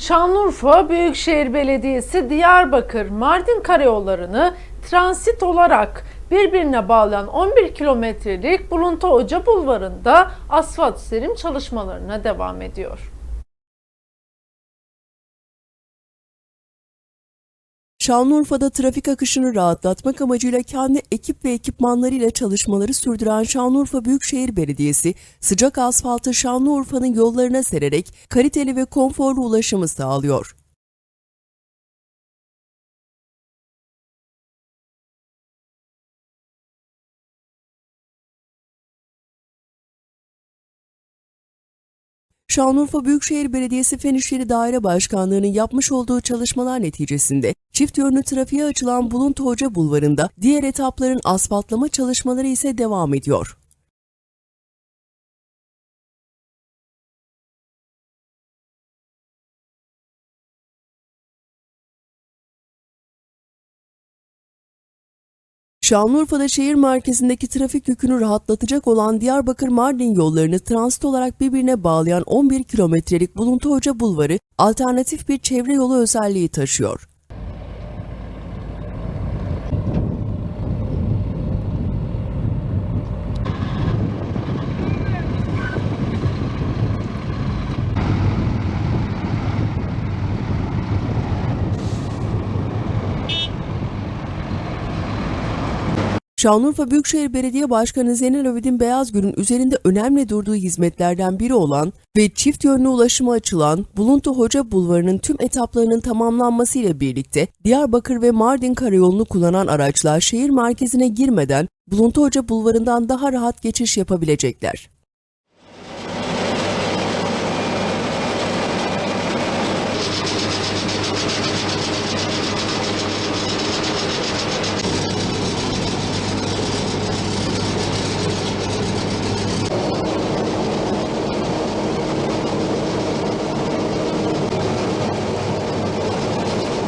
Şanlıurfa Büyükşehir Belediyesi Diyarbakır Mardin karayollarını transit olarak birbirine bağlayan 11 kilometrelik Buluntu Hoca Bulvarı'nda asfalt serim çalışmalarına devam ediyor. Şanlıurfa'da trafik akışını rahatlatmak amacıyla kendi ekip ve ekipmanlarıyla çalışmaları sürdüren Şanlıurfa Büyükşehir Belediyesi, sıcak asfaltı Şanlıurfa'nın yollarına sererek kaliteli ve konforlu ulaşımı sağlıyor. Şanlıurfa Büyükşehir Belediyesi Fen İşleri Daire Başkanlığı'nın yapmış olduğu çalışmalar neticesinde çift yönlü trafiğe açılan Buluntu Hoca Bulvarı'nda diğer etapların asfaltlama çalışmaları ise devam ediyor. Şanlıurfa'da şehir merkezindeki trafik yükünü rahatlatacak olan Diyarbakır-Mardin yollarını transit olarak birbirine bağlayan 11 kilometrelik Buluntu Hoca Bulvarı alternatif bir çevre yolu özelliği taşıyor. Şanlıurfa Büyükşehir Belediye Başkanı Zeynel Abidin Beyazgül'ün üzerinde önemli durduğu hizmetlerden biri olan ve çift yönlü ulaşıma açılan Buluntu Hoca Bulvarı'nın tüm etaplarının tamamlanmasıyla birlikte Diyarbakır ve Mardin karayolunu kullanan araçlar şehir merkezine girmeden Buluntu Hoca Bulvarı'ndan daha rahat geçiş yapabilecekler.